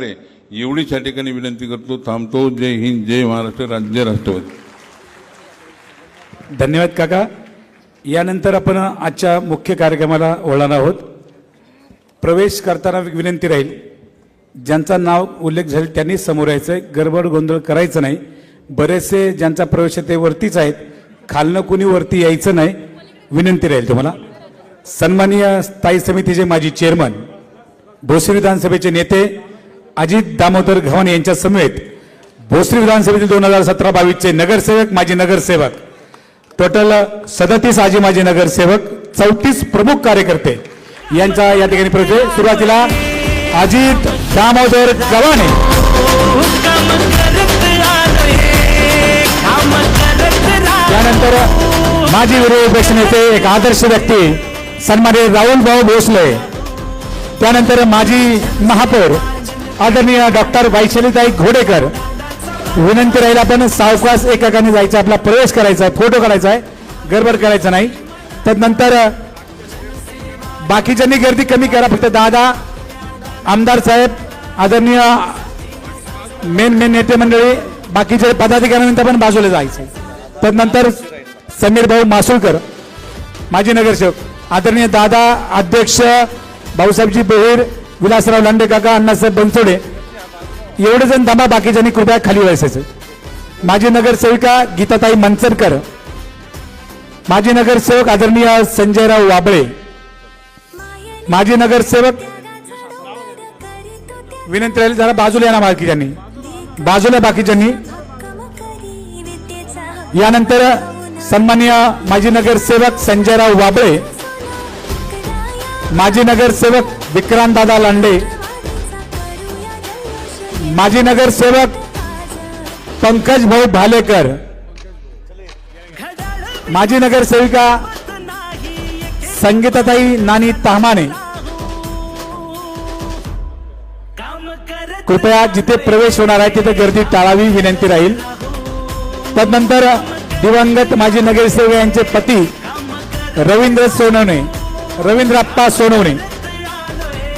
एवढीच या ठिकाणी विनंती करतो थांबतो. जय हिंद जय महाराष्ट्र राज्य राष्ट्रवादी. धन्यवाद काका. यानंतर आपण आजच्या मुख्य कार्यक्रमाला वळणार आहोत. प्रवेश करताना विनंती राहील. ज्यांचा नाव उल्लेख झाले त्यांनी समोर यायचं आहे गडबड गोंधळ करायचं नाही. बरेचसे ज्यांचा प्रवेश आहे ते वरतीच आहेत. खालनं कुणी वरती यायचं नाही. विनंती राहील तुम्हाला. सन्माननीय स्थायी समितीचे माजी चेअरमन भोसे विधानसभेचे नेते अजित दामोदर घवन यांच्या समेत भोसरी विधानसभेतील दोन हजार सतरा बावीसचे नगरसेवक माजी नगरसेवक. टोटल सदतीस आजी माजी नगरसेवक चौतीस प्रमुख कार्यकर्ते. यांचा या ठिकाणी प्रवेश सुरुवातीला अजित दामोदर गव्हाणे त्यानंतर माजी विरोधी पक्ष नेते एक आदर्श व्यक्ती सन्मान्य राहुल भाऊ भोसले. त्यानंतर माजी महापौर आदरणीय डॉक्टर वैशालीताई घोडेकर विनंती राहील आपण सावकाश एकाकाने जायचं आपला प्रवेश करायचा आहे फोटो काढायचा आहे गडबड करायचा नाही. त्यानंतर बाकीच्यांनी गर्दी कमी करा फक्त दादा आमदार साहेब आदरणीय मेन मेन नेते मंडळी बाकीचे पदाधिकाऱ्यांनंतर पण बाजूला जायचं त्यानंतर समीर भाऊ मासुळकर माजी नगरसेवक आदरणीय दादा अध्यक्ष भाऊसाहेबजी बोहीर विलासराव लांडे काका अण्णासाहेब बनसोडे एवढे जण दमा बाकीच्यांनी कृपया खाली व्हायचं माजी नगरसेविका गीताताई मनसरकर माजी नगरसेवक आदरणीय संजयराव वाबळे माजी नगरसेवक विनंती राहील जरा बाजूला येणार बाकीच्यांनी. बाजूला बाकीच्यांनी. यानंतर सन्माननीय माजी नगरसेवक संजयराव वाबळे माजी नगरसेवक विक्रांतदादा लांडे माजी नगरसेवक पंकज भाऊ भालेकर माजी नगरसेविका संगीताताई नानी तामाने कृपया जिथे प्रवेश होणार आहे तिथे गर्दी टाळावी विनंती राहील. तदनंतर दिवंगत माजी नगरसेवक यांचे पती रवींद्र सोनवणे रवींद्र अप्पा सोनवणे.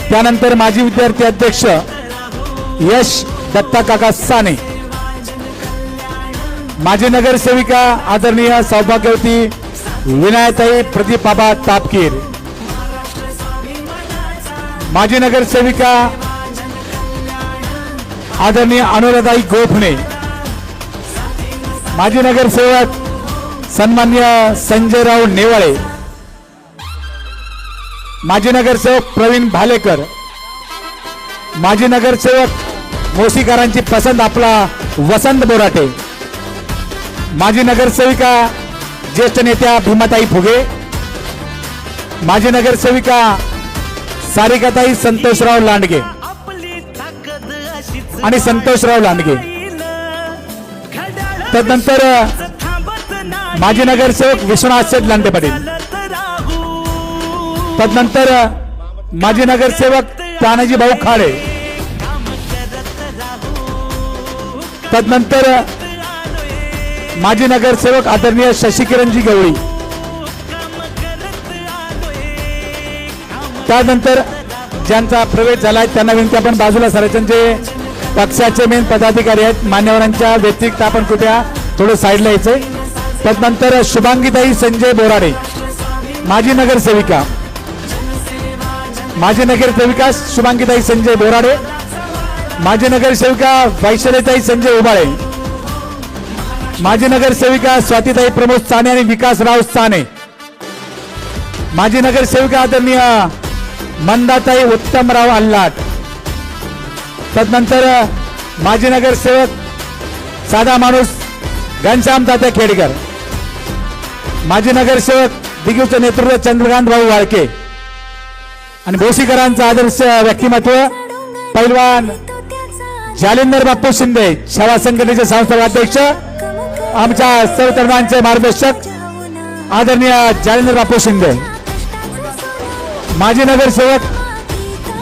त्यानंतर माजी विद्यार्थी अध्यक्ष यश दत्ता काका साने. माजी नगरसेविका आदरणीय सौभाग्यवती विनायताई प्रदीपाबा तापकीर. माजी नगरसेविका आदरणीय अनुराधाई गोफणे माजी नगरसेवक सन्मान्य संजयराव नेवाळे. माजी नगरसेवक प्रवीण भालेकर माजी नगरसेवक मोसीकरांची पसंत आपला वसंत बोराटे माजी नगरसेविका ज्येष्ठ नेत्या भीमाताई फुगे माजी नगरसेविका सारिकाताई संतोषराव लांडगे आणि संतोषराव लांडगे. त्यानंतर तदनंतर माजी नगरसेवक विश्वनाथ शेठ लांडे पाटील. तदनंतर माजी नगरसेवक तानाजी भाऊ खाडे. तदनंतर माजी नगरसेवक आदरणीय शशिकिरणजी गवळी. त्यानंतर ज्यांचा प्रवेश झाला आहे त्यांना विनंती आपण बाजूला सरायचं. जे पक्षाचे मेन पदाधिकारी आहेत मान्यवरांच्या व्यतिरिक्त आपण कुठ्या थोडं साईडला यायचंय. तदनंतर शुभांगीताई संजय बोराडे माजी नगरसेविका. माजी नगरसेविका शुभांगीताई संजय बोराडे माजी नगरसेविका वैशालीताई संजय उबाळे माजी नगरसेविका स्वातीताई प्रमोद साने आणि विकासराव साने माजी नगरसेविका आदरणीय मंदाताई उत्तमराव अल्लाट तदनंतर माजी नगरसेवक साधा माणूस घनश्याम तात्या खेडकर माजी नगरसेवक दिग्यूचं नेतृत्व चंद्रकांत भाऊ वाळके आणि भोसीकरांचं आदर्श व्यक्तिमत्व पैलवान जालिंदर बाप्पू शिंदे सेवा संघटनेचे संस्थापक अध्यक्ष आमच्या सर्वतरणांचे मार्गदर्शक आदरणीय जालिंदर बाप्पू शिंदे. माजी नगरसेवक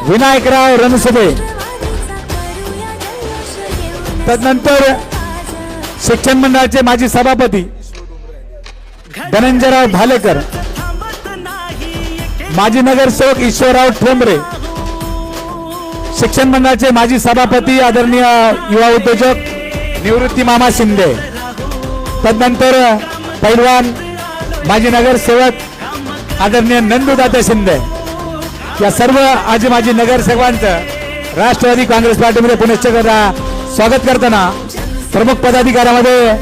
विनायकराव रणसुबे तदनंतर शिक्षण मंडळाचे माजी सभापती धनंजयराव भालेकर. माजी नगरसेवक ईश्वरराव ठोंबरे शिक्षण मंडळाचे माजी सभापती आदरणीय युवा उद्योजक निवृत्ती मामा शिंदे तदनंतर पैलवान माजी नगरसेवक आदरणीय नंदूदादा शिंदे या सर्व आजी माजी नगरसेवकांचं राष्ट्रवादी काँग्रेस पार्टीमध्ये पुनश्च स्वागत करताना प्रमुख पदाधिकाऱ्यामध्ये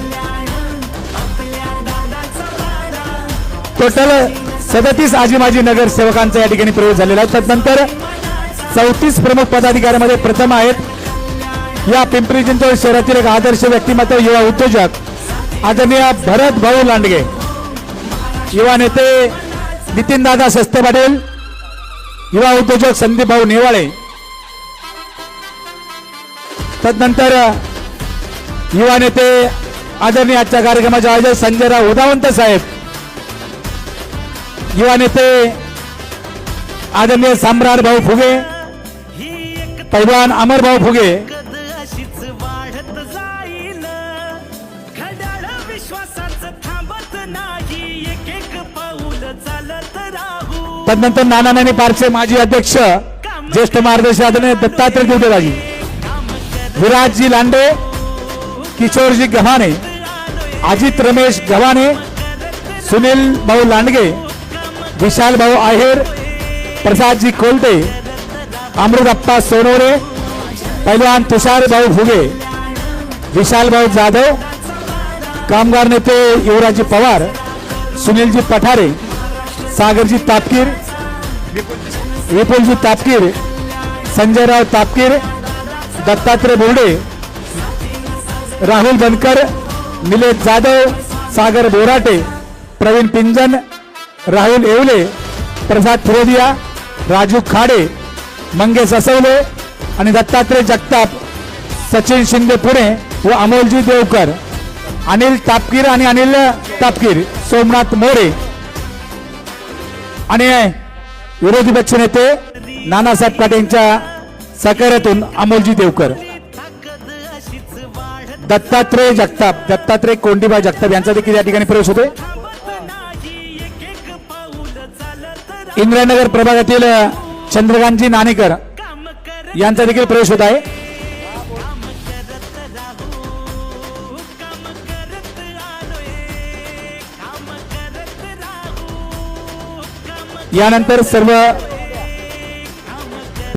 टोटल सदतीस आजी माजी नगरसेवकांचा या ठिकाणी प्रवेश झालेला आहे. तदनंतर चौतीस प्रमुख पदाधिकाऱ्यामध्ये प्रथम आहेत. या पिंपरी चिंचवड शहरातील एक आदर्श व्यक्तिमत्व युवा उद्योजक आदरणीय भरत भाऊ लांडगे. युवा नेते नितीनदादा सस्ते पाटील युवा उद्योजक संदीप भाऊ नेवाळे. तदनंतर युवा नेते आदरणीय आजच्या कार्यक्रमाचे आयोजक संजयराव उदावंत साहेब. युवा नेते आदरणीय सम्राट भाऊ फुगे ही पैलवान अमर भाऊ फुगे तदनंतर नाना नानी पार्कचे माजी अध्यक्ष ज्येष्ठ मार्गदर्शक आदरणीय दत्तात्रय दिवटेराजी विराजजी लांडे किशोरजी गव्हाणे अजित रमेश गव्हाणे सुनील भाऊ लांडगे विशाल भाऊ आहेर प्रसादजी कोलटे अमृतप्पा सोनोरे पैलवान तुषार भाऊ फुगे विशाल भाऊ जाधव कामगार नेते युवराजी पवार सुनीलजी पठारे सागरजी तापकीर विपुलजी तापकीर संजयराव तापकीर दत्तात्रय बोर्डे राहुल बनकर निलेश जाधव सागर बोराटे प्रवीण पिंजन राहुल येवले प्रसाद फिरोदिया राजू खाडे मंगेश असवले आणि दत्तात्रय जगताप सचिन शिंदे पुणे व अमोलजी देवकर. अनिल तापकीर आणि अनिल तापकीर सोमनाथ मोरे. आणि विरोधी पक्ष नेते नानासाहेब काटेंच्या सहकार्यातून अमोलजी देवकर. दत्तात्रय जगताप दत्तात्रय कोंडीबा जगताप यांचा देखील या ठिकाणी प्रवेश होतो चालत इंद्रनगर प्रभागातील चंद्रकांतजी नाणेकर यांचा देखील प्रवेश होत आहे. यानंतर सर्व